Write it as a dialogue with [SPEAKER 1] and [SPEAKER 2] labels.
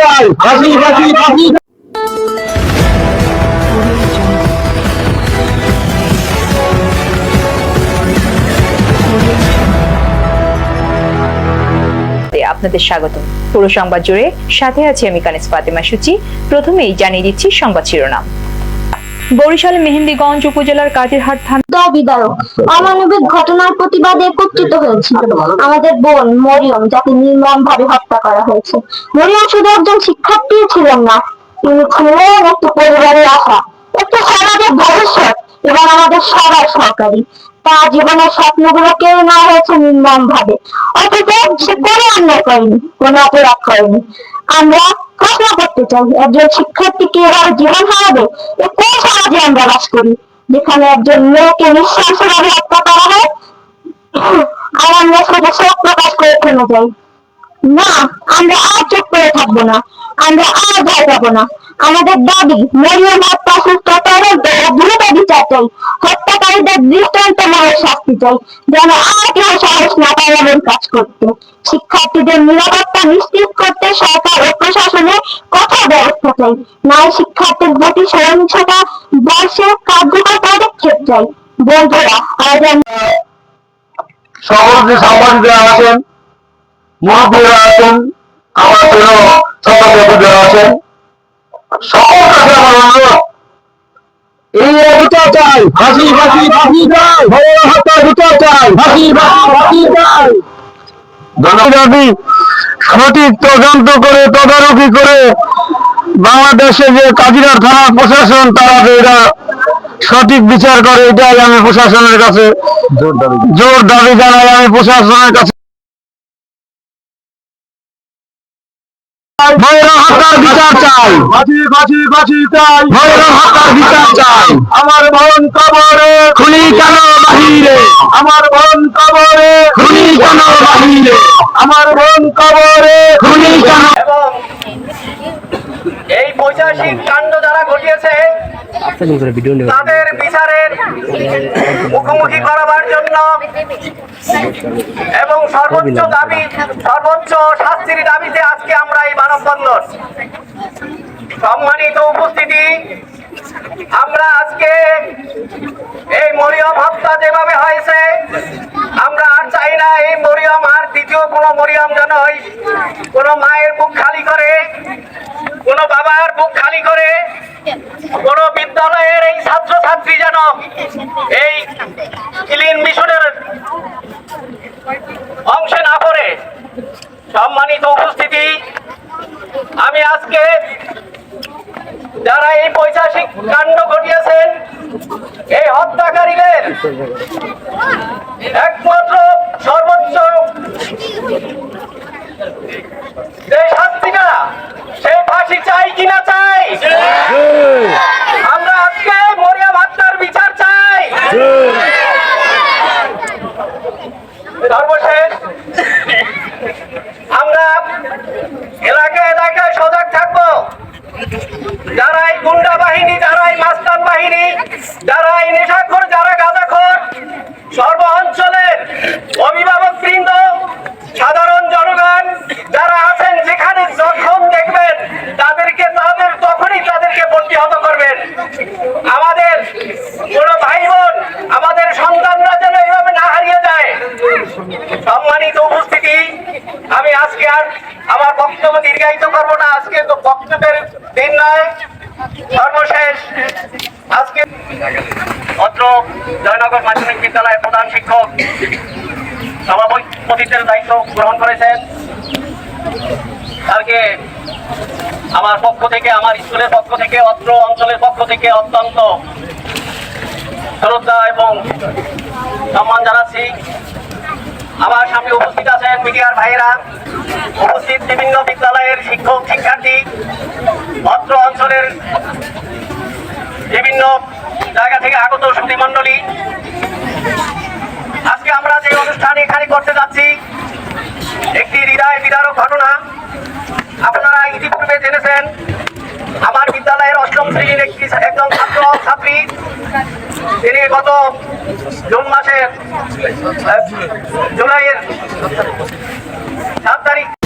[SPEAKER 1] চাই। হাসি হাসি
[SPEAKER 2] হাসি আপনাদের স্বাগত পুরো সংবাদ জুড়ে সাথে আছি আমি কানিস ফাতেমা সূচি। প্রথমেই জানিয়ে দিচ্ছি সংবাদ শিরোনাম। বরিশাল মেহেন্দিগঞ্জ উপজেলার কাজিরহাট থানা
[SPEAKER 3] দাঁড়ো অমানবিক ঘটনার প্রতিবাদে একত্রিত হয়েছে। আমাদের বোন মরিয়ম, যাকে নির্মম ভাবে হত্যা করা হয়েছে। মরিয়ম শুধু একজন শিক্ষার্থী ছিলেন না, তিনি ছিলেন একটি পরিবারের আশা, একটি সমাজের ভবিষ্যৎ এবং আমাদের সবার সরকারি তার জীবনের স্বপ্নগুলো কেড়ে নেওয়া হয়েছে নির্মম ভাবে অথচ সে কোনো অন্যায় করেনি, কোনো অপরাধ করেনি। আমরা প্রশ্ন করতে চাই একজন শিক্ষার্থীকে এভাবে জীবন হারাবে? কোন সমাজে আমরা বাস করি? যেখানে একজন মেয়েকে নৃশংসভাবে হত্যা করা হয়, আর আমরা শুধু শোক প্রকাশ করে থেমে যাই। না, আমরা আর চুপ করে থাকব না। আমরা আর ভয় পাবো না। আমাদের দাবি, মরিয়ম হত্যা দ্রুত বিচার চাই। হত্যাকারীদের শাস্তি চাই। যেন আর কেউ সাহস না পায় কাজ করতে। শিক্ষার্থীদের নিরাপত্তা নিশ্চিত করতে সরকার প্রশাসনের কঠোর ব্যবস্থা চাই নারী শিক্ষার্থীর প্রতি সহিংসতা বর্ষে কার্যকর পদক্ষেপ চাই বন্ধুরা আজ
[SPEAKER 1] সকল যে সাংবাদিকরা আছেন মুরব্বীরা আছেন আমার প্রিয় ছাত্রছাত্রীরা আছেন। সকল কাছে আমার অনুরোধ এই বিচার চাই ফাঁসি ফাঁসি ফাঁসি চাই। হত্যার বিচার চাই ফাঁসি ফাঁসি ফাঁসি চাই। দাবি সঠিক তদন্ত করে তদারকি করে বাংলাদেশে যে কাজিরার থানা প্রশাসন তারা যে এরা সঠিক বিচার করে এটাই আমি প্রশাসনের কাছে জোর দাবি জানাই আমি প্রশাসনের কাছে ভৈরব হত্যার বিচার চাই। ফাঁসি ফাঁসি ফাঁসি চাই। ভৈরব হত্যার বিচার চাই। আমার বোন কবরে। খুনি কেন বাহিরে? আমার বোন কবরে। খুনি কেন বাহিরে? আমার বোন কবরে। খুনি কেন
[SPEAKER 4] এই বৈশাখিক কাণ্ড যারা ঘটিয়েছে তাদের বিচারের মুখোমুখি করাবার জন্য এবং সর্বোচ্চ দাবি, সর্বোচ্চ শাস্তির দাবিতে আজকে আমরা এই মানববন্ধন। সম্মানিত উপস্থিতি, আমরা আজকে এই মরিয়ম হত্যা যেভাবে হয়েছে, আমরা আর চাই না এই মরিয়ম আর দ্বিতীয় কোনো মরিয়ম যেন কোনো মায়ের বুক খালি করে, কোনো বাবার বুক খালি করে ছাত্র ছাত্রী যেন এই ক্লিন মিশনের অংশে না পড়ে, সম্মানিত উপস্থিতি, আমি আজকে যারা এই পৈশাচিক কাণ্ড ঘটিয়েছেন, এই হত্যাকারীদের একমাত্র সর্বোচ্চ যে শাস্তিটা সেই ফাঁসি চাই কিনা চাই আমরা আজকে মরিয়াম হত্যার বিচার চাই সর্বশেষ আমরা এলাকায় এলাকায় সজাগ থাকব যারা এই গুন্ডা বাহিনী যারা এই মাস্তান বাহিনী যারা এই নেশাখোর যারা গাঁজাখোর সর্ব অঞ্চলের অভিভাবক বৃন্দ সাধারণ জনগণ যারা আছেন যেখানে যখন দেখবেন তাদেরকে তাদের তখনই তাদেরকে প্রতিহত করবেন আমাদের কোন ভাই বোন আমাদের সন্তানরা যেন এইভাবে না হারিয়ে যায় সম্মানিত উপস্থিতি, আমি আজকে আর আমার বক্তব্য দীর্ঘায়িত করব না। আজকে তো বক্তব্যের দিন নয় সর্বশেষ আজকে অত্র জয়নগর মাধ্যমিক বিদ্যালয়ের প্রধান শিক্ষক সভাপতিত্বের দায়িত্ব গ্রহণ করেছেন। তাকে আমার পক্ষ থেকে, আমার স্কুলের পক্ষ থেকে, অত্র অঞ্চলের পক্ষ থেকে অত্যন্ত শ্রদ্ধা এবং সম্মান জানাচ্ছি। আমার সামনে উপস্থিত আছেন মিডিয়ার ভাইয়েরা। উপস্থিত বিভিন্ন বিদ্যালয়ের শিক্ষক, শিক্ষার্থী, ভদ্র অঞ্চলের বিভিন্ন জায়গা থেকে আগত সুধী মন্ডলী আজকে আমরা যে অনুষ্ঠান এখানে করতে যাচ্ছি, একটি হৃদয় বিদারক ঘটনা। আপনারা ইতিপূর্বে জেনেছেন, আমার বিদ্যালয়ের অষ্টম শ্রেণির একটি একজন তিনি গত জুন মাসের জুলাইয়ের সাত তারিখ